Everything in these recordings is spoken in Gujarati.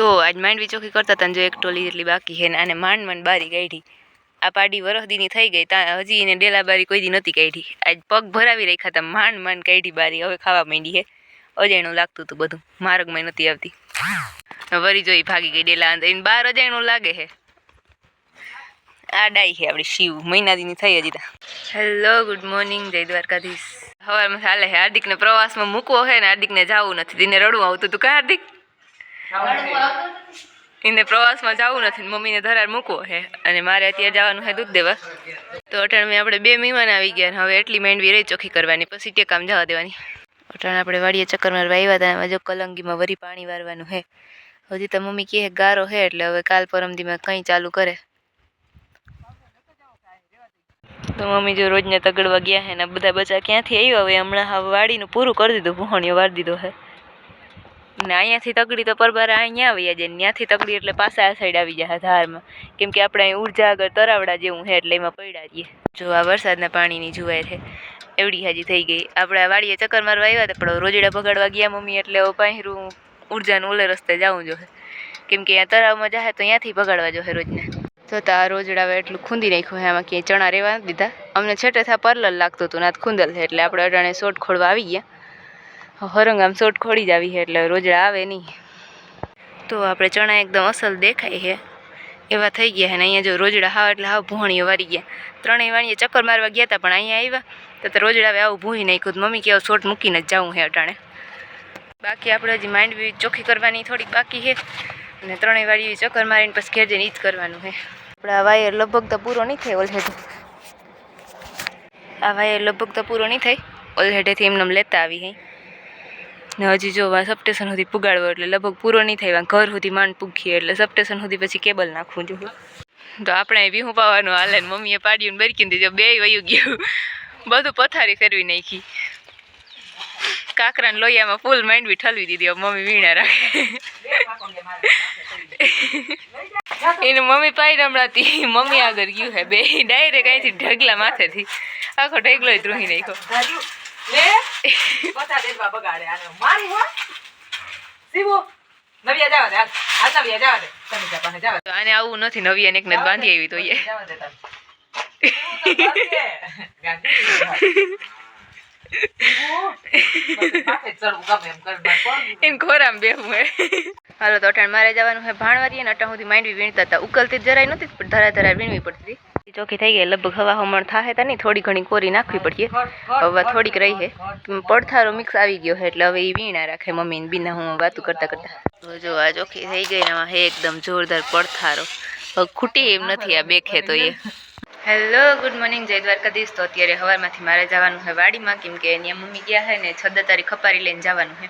તો આજ માંડવી ચોખ્ખી કરતા તને જો એક ટોલી જેટલી બાકી છે ને આને માંડ માંડ બારી કાઢી. આ પાડી વરહદીની થઈ ગઈ તા હજી એને ડેલા બારી કોઈ દી નહોતી કાઢી. આજ પગ ભરાવી રાખ્યા હતા માંડ માંડ કાઢી બારી હવે ખાવા માંડી હે અજાણું લાગતું હતું બધું માર્ગમાં નહોતી આવતી. વરી જોઈ ભાગી ગઈ ડેલા અંદર એને બાર અજાણું લાગે હે આ ડાઈ છે આપણી શિવ મહિનાદીની થઈ હજી તા. હેલો ગુડ મોર્નિંગ જય દ્વારકાધીશ. સવારમાં ચાલે છે હાર્દિકને પ્રવાસમાં મૂકવો છે ને હાર્દિકને જવું નથી તેને રડવું આવતું હતું કાં હાર્દિક? એને પ્રવાસમાં જવું નથી મમ્મીને ધરાર મૂકવો છે અને મારે અત્યારે જવાનું છે દૂધ દેવા. તો અટાણમે આપણે બે મહેમાન આવી ગયા ને હવે એટલી માંડવી રહી ચોખ્ખી કરવાની પછી ટેકામ જવા દેવાની. અટાણ આપણે વાડીએ ચક્કર મારવા આવ્યા હતા એમાં જો કલંગીમાં વરી પાણી વારવાનું છે હજી તો મમ્મી કહે ગારો છે એટલે હવે કાલ પરમદીમાં કંઈ ચાલુ કરે. તો મમ્મી જો રોજને તગડવા ગયા છે ને બધા બચા ક્યાંથી આવ્યા? હવે હમણાં હવે વાડીનું પૂરું કરી દીધું ભૂહણીઓ વાળી દીધો છે ને અહીંયાથી તગડી તો પરબારા અહીંયા આવી જાય. ત્યાંથી તગડી એટલે પાછા આ સાઈડ આવી જાય ધારમાં. કેમ કે આપણે અહીં ઊર્જા આગળ તરાવડા જેવું છે એટલે એમાં પડ્યા રહીએ. જો આ વરસાદના પાણીની જુવાય છે. એવડી હાજી થઈ ગઈ. આપણે વાડીએ ચક્કર મારવા આવ્યા હતા, પણ રોજડા ભગાડવા ગયા મમ્મી એટલે પાහිરું ઉર્જાનું ઓલે રસ્તે જવું જોઈએ કેમ કે અહીંયા તળાવમાં જાય તો અહીંયાથી ભગાડવા જોઈએ રોજને. તો તો આ રોજડા હવે એટલું ખૂંદી નાખ્યું એમાં ક્યાંય ચણા રહેવા દીધા. અમને છેટે થા પરલર લાગતું હતું ના ખૂંદલ છે એટલે આપણે અટાણે શોટ ખોડવા આવી ગયા. હરંગ આમ સોટ ખોડી જ આવી છે એટલે રોજડા આવે નહીં. તો આપણે ચણા એકદમ અસલ દેખાય છે. એવા થઈ ગયા અને અહીંયા જો રોજડા હાવ એટલે હાવ ભૂણીઓ વારી ગયા. ત્રણેય વાણીએ ચક્કર મારવા ગયા હતા પણ અહીંયા આવ્યા. તો રોજડા હવે આવું ભૂહી નાખ્યું મમ્મી કે શોટ મૂકીને જ જવું છે અટાણે. બાકી આપણે હજી માંડવી ચોખ્ખી કરવાની થોડીક બાકી છે. અને ત્રણેય વાળી ચક્કર મારીને પછી ઘેર જઈને ઈ કરવાનું છે. આપણે આ વાયર લગભગ તો પૂરો નહીં થાય ઓલહેડે આ વાયર લગભગ તો પૂરો નહીં થાય. ઓલહેડેથી એમને લેતા આવી હઈ ને હજી જો આ સબસ્ટેશન સુધી પુગાડવો એટલે લગભગ પૂરો નહીં થાય ઘર સુધી માંડ પૂગીએ એટલે સબસ્ટેશન સુધી પછી કેબલ નાખવું જોઈએ. તો આપણે વિહું પાવાનું હાલે મમ્મીએ પાડ્યું ને બરકી દીધું, બે વયું ગયું. બધું પથારી ફેરવી નાખી. કાકરાને લોહિયામાં ફૂલ માંડવી ઠલવી દીધી મમ્મી વીણા રાખે. એને મમ્મી પાઈ રમણાતી મમ્મી આગળ ગયું હે બે, ડાયરેક્ટ અહીંથી ઢગલા માથેથી. આખો ઢગલો જ ધ્રુહી નાખ્યો. લે પછા દેવા બગાડે આને. મારી હો. શિવો નવિયા જાવા દે. હાલ હાલ નવિયા જાવા દે. તમે જા પાસે જાવા તો આને આવું નથી નવી અને એકને જ બાંધી આવી તો એ જાવા દે તમે. એમ ખોરામ બેહું હે. હાલો તો અટાણ મારે જવાનું હે ભાણવારી અને અટાણ સુધી માંડવી વીણતા હતા. ઉકલતી જ જરાય નહોતી પણ ધરા ધરા વીણવી પડતી. ચોખ્ખી થઈ ગઈ, લગભગ હવા હમણ થાય તા નહીં થોડી ઘણી કોરી નાખવી પડીએ હવે થોડીક રહી છે. પડથારો મિક્સ આવી ગયો છે, એટલે હવે એ વીણા રાખે મમ્મીને, બીના હું વાતું કરતા કરતા. જો આ ચોખ્ખી થઈ ગઈ આમાં હે એકદમ જોરદાર પડથારો. ખૂટી એમ નથી, આ બેખે તો એ. હેલો ગુડ મોર્નિંગ જય દ્વારકાધીશ. તો અત્યારે હવારમાંથી મારે જવાનું છે વાડીમાં, કેમ કે એની મમ્મી ગયા છે ને છદ્દ તારી ખપારી લઈને જવાનું છે.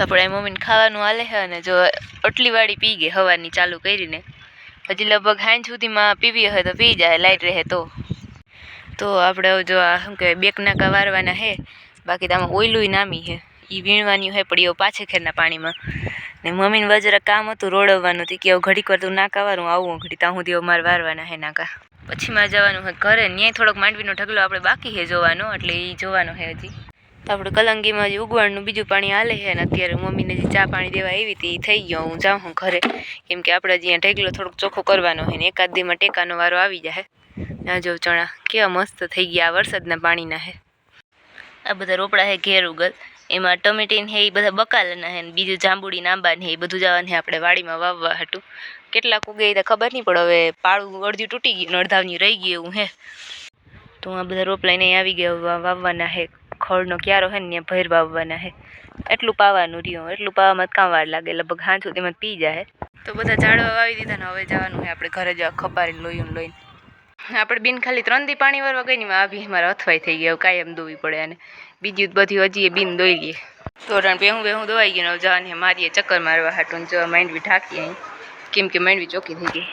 આપણે મમ્મીને ખાવાનું હાલે છે અને જો આટલી વાડી પી ગઈ હવાની ચાલુ કરીને. હજી લગભગ સાંજ સુધીમાં પીવી હોય તો પી જાય લાઇટ રહે તો. તો આપણે જો આ શું કહેવાય, બેક નાકા વારવાના હે, બાકી તો આમાં ઓયલું નામી છે એ વીણવાની પણ એ પાછે ખેરના પાણીમાં. ને મમ્મીને વજરા કામ હતું રોડવવાનું હતું કે એવું ઘડીક વાર તું નાકા વારું આવું ઘડી ત્યાં સુધી મારે વારવાના હે નાકા. પછી મારે જવાનું હોય ઘરે, ન્યાય થોડોક માંડવીનો ઢગલો આપણે બાકી છે જોવાનો, એટલે એ જોવાનો છે હજી. તો આપણે કલંગીમાં જે ઉગવાણનું બીજું પાણી હાલે છે અને અત્યારે મમ્મીને જે ચા પાણી દેવા આવી હતી, એ થઈ ગયો. હું જાઉં હું ઘરે. કેમ કે આપણે જ્યાં ઢગલો થોડોક ચોખ્ખો કરવાનો હોય ને, એકાદ દીમાં ટેકાનો વારો આવી જાય. ના જો ચણા. કેવા મસ્ત થઈ ગયા આ વરસાદના પાણીના હે. આ બધા રોપડા છે ઘેર ઉગલ એમાં ટમેટીન હે એ બધા બકાલના હે બીજું જાંબુડી આંબા ને એ બધું જવાનું છે આપણે વાડીમાં વાવવા હતું કેટલાક ઉગે એ તો ખબર નહીં, પણ હવે પાળું અડધું તૂટી ગયું ને અડધાની રહી ગયું હે. તો આ બધા રોપ લઈને આવી ગયા વાવવાના હે. ખળનો ક્યારો હે ને ત્યાં ભેર વાવવાના હે. એટલું પાવાનું રહ્યું એટલું પાવામાં કામ વાર લાગે. લગભગ હાંજ તેમાં પી જાય તો બધા ઝાડવા વાવી દીધા ને હવે જવાનું હે આપણે ઘરે જવા ખપારી લોહીને લોહીને. આપણે બિન ખાલી ત્રણ દી પાણી વરવા ગઈ ને આ બી મારા અથવાઈ થઈ ગયા કાયમ દોવી પડે અને બીજું બધી હજી એ બિન દોઈ ગઈ. તોરણ બેહું બેહું દોવાઈ ગયું હવે જવાની મારીએ ચક્કર મારવા હાટું જો માંડવી ઢાંકી અહીં. કેમ કે માંડવી ચોકી થઈ ગઈ.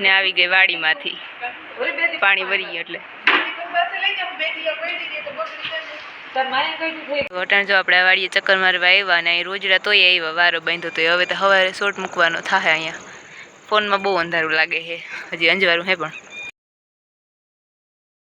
ને આવી ગઈ વાડીમાંથી. પાણી ભરી ગયું એટલે. વટાણ જો આપણે વાળીએ ચક્કર મારવા આવ્યા અને અહીં રોજડા તોય આવ્યા, વારો બાંધ્યો તો હવે તો સવારે શોર્ટ મૂકવાનો થાય અહીંયા. ફોનમાં બહુ અંધારું લાગે છે. હજી અંજવારું હે પણ.